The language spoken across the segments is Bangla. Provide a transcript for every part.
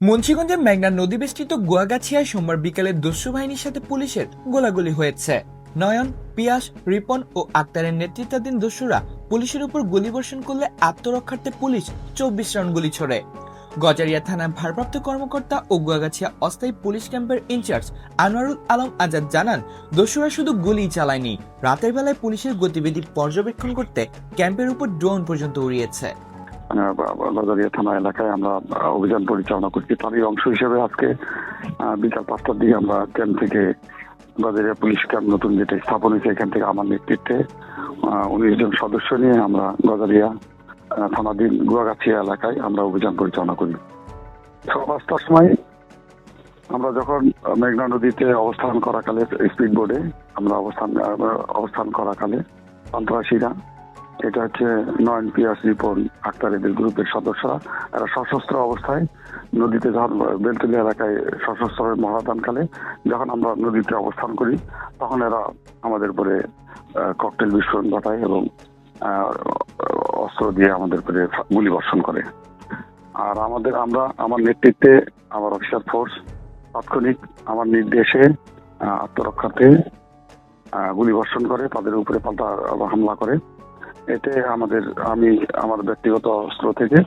মুন্সিগঞ্জের মেঘনা নদী বেষ্টিত গোয়াগাছিয়ায় সোমবার বিকেলে দস্যু বাহিনীর সাথে পুলিশের গোলাগুলি হয়েছে। নয়ন, পিয়াস, রিপন ও আক্তারের নেতৃত্বাধীন দস্যুরা পুলিশের উপর গুলিবর্ষণ করলে আত্মরক্ষার্থে পুলিশ চব্বিশ রাউন্ড গুলি ছোড়ে। গজারিয়া থানার ভারপ্রাপ্ত কর্মকর্তা ও গুয়াগাছিয়া অস্থায়ী পুলিশ ক্যাম্পের ইনচার্জ আনোয়ারুল আলম আজাদ জানান, দস্যুরা শুধু গুলি চালায়নি, রাতের বেলায় পুলিশের গতিবিধি পর্যবেক্ষণ করতে ক্যাম্পের উপর ড্রোন পর্যন্ত উড়িয়েছে। বাজারিয়া থানা এলাকায় আমরা অভিযান পরিচালনা করছি। তারই অংশ হিসেবে আজকে বিকাল পাঁচটার দিকে আমরা ক্যাম্প থেকে বাজারিয়া পুলিশ ক্যাম্প নতুন যেটা স্থাপন হয়েছে, এখান থেকে আমার নেতৃত্বে উনিশ জন সদস্য নিয়ে আমরা গজারিয়া থানাধীন গুয়াগাছিয়া এলাকায় আমরা অভিযান পরিচালনা করি। পাঁচটার সময় আমরা যখন মেঘনা নদীতে অবস্থান করাকালে স্পিড বোর্ডে আমরা অবস্থান অবস্থান করাকালে সন্ত্রাসীরা এটা হচ্ছে নয়ন পিয়াস রিপন আক্তার এদের গ্রুপের সদস্যরা। এরা সশস্ত্র অবস্থায় নদীতে যখন বেলতলি এলাকায় সশস্ত্র মহাদানকালে যখন আমরা নদীতে অবস্থান করি, তখন এরা আমাদের উপরে ককটেল বিস্ফোরণ ঘটায় এবং অস্ত্র দিয়ে আমাদের উপরে গুলি বর্ষণ করে। আর আমাদের, আমরা, আমার নেতৃত্বে আমার অফিসার ফোর্স তাৎক্ষণিক আমার নির্দেশে আত্মরক্ষাতে গুলি বর্ষণ করে, তাদের উপরে পাল্টা হামলা করে। এতে আমাদের, আমি আমার ব্যক্তিগত অস্ত্র থেকে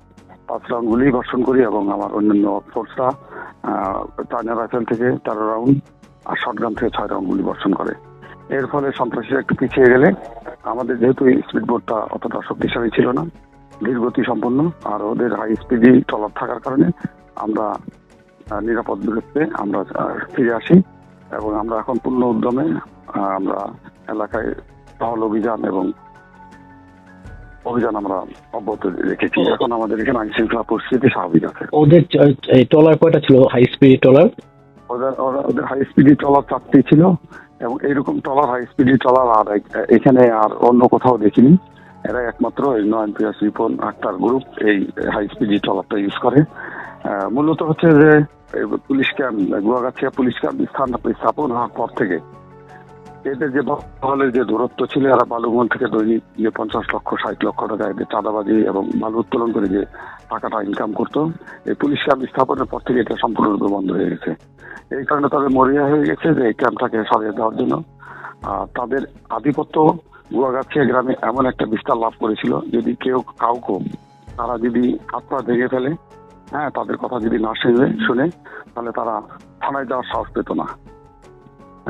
পাঁচ রাউন্ড গুলি বর্ষণ করি এবং আমার অন্যান্য ফোর্সরা চায়না রাইফেল থেকে তেরো রাউন্ড আর শটগান থেকে ছয় রাউন্ড গুলি বর্ষণ করে। এর ফলে সন্ত্রাসীরা একটু পিছিয়ে গেলে আমাদের যেহেতু স্পিড বোটটা অতটা শক্তিশালী ছিল না, ধীরগতি সম্পন্ন, আর ওদের হাই স্পিডি ট্রলার থাকার কারণে আমরা নিরাপদ দূরত্বে আমরা ফিরে আসি এবং আমরা এখন পূর্ণ উদ্যমে আমরা এলাকায় টহল অভিযান এবং অভিযান আমরা অব্যাহত রেখেছি। এখন আমাদের এখানে আইন শৃঙ্খলা পরিস্থিতি স্বাভাবিক আছে। ওদের ট্রলার কয়টা ছিল? High speed trawler? ওদের ওদের হাই স্পিডি ট্রলার চারটি ছিল এবং এইরকম ট্রলার হাই স্পিডি ট্রলার আর এখানে আর অন্য কোথাও দেখিনি। এরা একমাত্র এই নয়ন পিয়াস রিপন আক্তার গ্রুপ এই হাই স্পিডি ট্রলারটা ইউজ করে। মূলত হচ্ছে যে police camp Guagachhia police camp স্থান স্থাপন হওয়ার পর থেকে এদের যে বহলের যে দূরত্ব ছিল, এরা বালুগঞ্জ থেকে দৈনিক যে পঞ্চাশ লক্ষ, ষাট লক্ষ টাকা এদের চাঁদাবাজি এবং বালু উত্তোলন করে যে টাকাটা ইনকাম করতো, এই পুলিশ ক্যাম্প স্থাপনের পর থেকে এটা সম্পূর্ণরূপে বন্ধ হয়ে গেছে। এই কারণে তাদের মরিয়া হয়ে গেছে যে এই ক্যাম্পটাকে সারিয়ে দেওয়ার জন্য। আর তাদের আধিপত্য গুয়াগাছিয়া গ্রামে এমন একটা বিস্তার লাভ করেছিল, যদি কেউ কাউকে তারা যদি পা ভেঙে ফেলে হ্যাঁ তাদের কথা যদি না শুনে শুনে, তাহলে তারা থানায় যাওয়ার সাহস পেত না।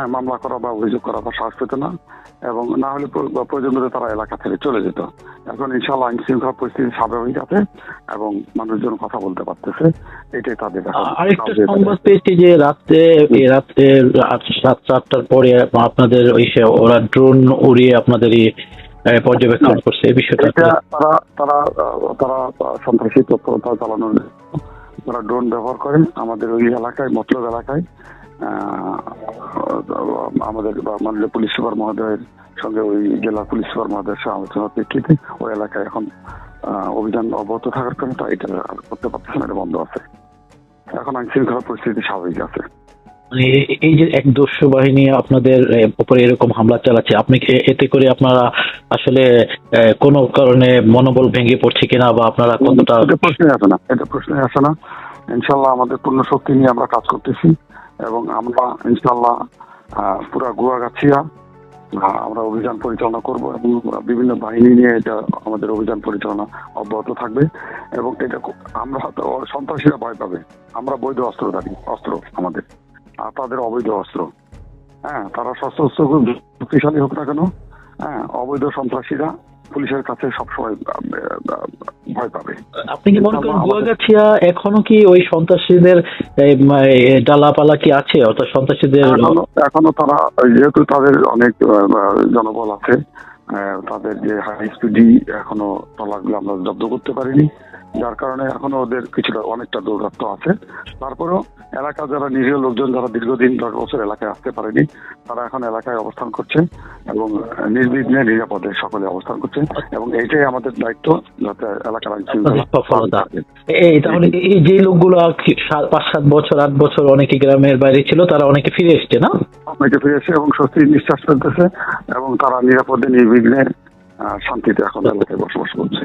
মামলা করা বা অভিযোগ করা বা সাহস পেত না এবং না হলে প্র- প্রয়োজন তারা এলাকা থেকে চলে যেত। এখন ইনশাল্লাহ আইন শৃঙ্খলা পরিস্থিতি স্বাভাবিক আছে এবং মানুষজন কথা বলতে পারতেছে এটাই তাদের আরেকটা সংবাদ পেয়েছি যে রাতে এই রাতে রাত সাত চারটার পরে আপনাদের ওই ওরা ড্রোন উড়িয়ে আপনাদের পর্যবেক্ষণ করছে এই বিষয়টা তারা তারা তারা সন্ত্রাসী তৎপরতা চালানোর তারা ড্রোন ব্যবহার করেন আমাদের ওই এলাকায় মতলব এলাকায়। আহ, আমাদের মাননীয় পুলিশ সুপার মহোদয়ের সঙ্গে ওই জেলা পুলিশ সুপার মহোদয়ের সঙ্গে আলোচনার প্রেক্ষিতে ওই এলাকায় এখন অভিযান অব্যাহত থাকার কারণে তা এটা করতে পারতেছে না এটা বন্ধ আছে। এখন আইন শৃঙ্খলা পরিস্থিতি স্বাভাবিক আছে। মানে এই- যে এক দস্যু বাহিনী আপনাদের উপরে এরকম হামলা চালাচ্ছে আপনি এতে করে আপনারা আসলে কোনো কারণে মনোবল ভেঙে পড়ছে কিনা বা আপনারা কতটা এটা প্রশ্নই আসে না এটা প্রশ্নই আসে না। ইনশাল্লাহ আমাদের পূর্ণ শক্তি নিয়ে আমরা কাজ করতেছি। এবং আমরা ইনশাল্লাহ পুরা গুয়াগাছিয়া আমরা অভিযান পরিচালনা করব এবং বিভিন্ন বাহিনী নিয়ে এটা আমাদের অভিযান পরিচালনা অব্যাহত থাকবে এবং এটা আমরা সন্ত্রাসীরা ভয় পাবে। আমরা বৈধ অস্ত্র অস্ত্রধারী অস্ত্র আমাদের। আর তাদের অবৈধ অস্ত্র। হ্যাঁ তারা সশস্ত্র শক্তিশালী হোক না কেন হ্যাঁ অবৈধ সন্ত্রাসীরা পুলিশের কাছে সবসময় ভয় পাবে। আপনি কি মনে করেন গুয়াগাছিয়া এখনও কি ওই সন্ত্রাসীদের ডালাপালা কি আছে? অর্থাৎ সন্ত্রাসীদের এখনও তারা যেহেতু তাদের অনেক জনবল আছে তাদের যে হাই স্পিডি এখনও ট্রলারগুলো আমরা জব্দ করতে পারিনি। যার কারণে এখনও ওদের কিছুটা অনেকটা দৌরাত্ম আছে। তারপরেও এলাকা যারা নিরীহ লোকজন যারা দীর্ঘদিন দশ বছর এলাকায় আসতে পারেনি তারা এখন এলাকায় অবস্থান করছে এবং নির্বিঘ্নে নিরাপদে সকলে অবস্থান করছে এবং এইটাই আমাদের দায়িত্ব যাতে এলাকার আইন শৃঙ্খলা এই তাহলে এই যে লোকগুলো পাঁচ সাত বছর আট বছর অনেকে গ্রামের বাইরে ছিল তারা অনেকে ফিরে এসছে না? অনেকে ফিরে এসে এবং স্বস্তির নিঃশ্বাস ফেলতেছে এবং তারা নিরাপদে নির্বিঘ্নে শান্তিতে এখন এলাকায় বসবাস করছে।